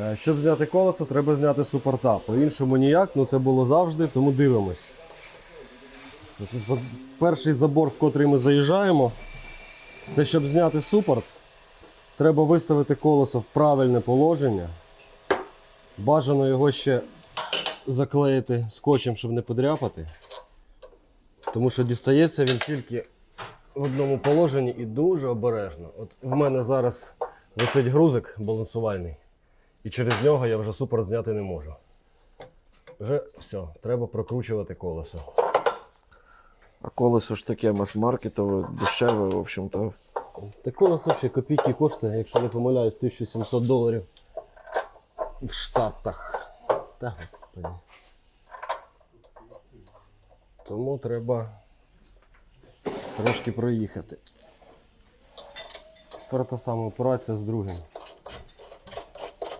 Е, Щоб зняти колесо, треба зняти супорта. По-іншому ніяк, ну це було завжди, тому дивимось. Перший забор, в котрий ми заїжджаємо, це щоб зняти супорт, треба виставити колесо в правильне положення. Бажано його ще заклеїти скотчем, щоб не подряпати. Тому що дістається він тільки в одному положенні і дуже обережно. От в мене зараз висить грузик балансувальний, і через нього я вже супорт зняти не можу. Вже все, треба прокручувати колесо. А колесо ж таке мас-маркетове, дешеве, в общем-то. Та колесо взагалі копійки коштує, якщо не помиляюсь, 1700 доларів в Штатах. Та господи. Тому треба трошки проїхати. Тепер та сама операція з другим.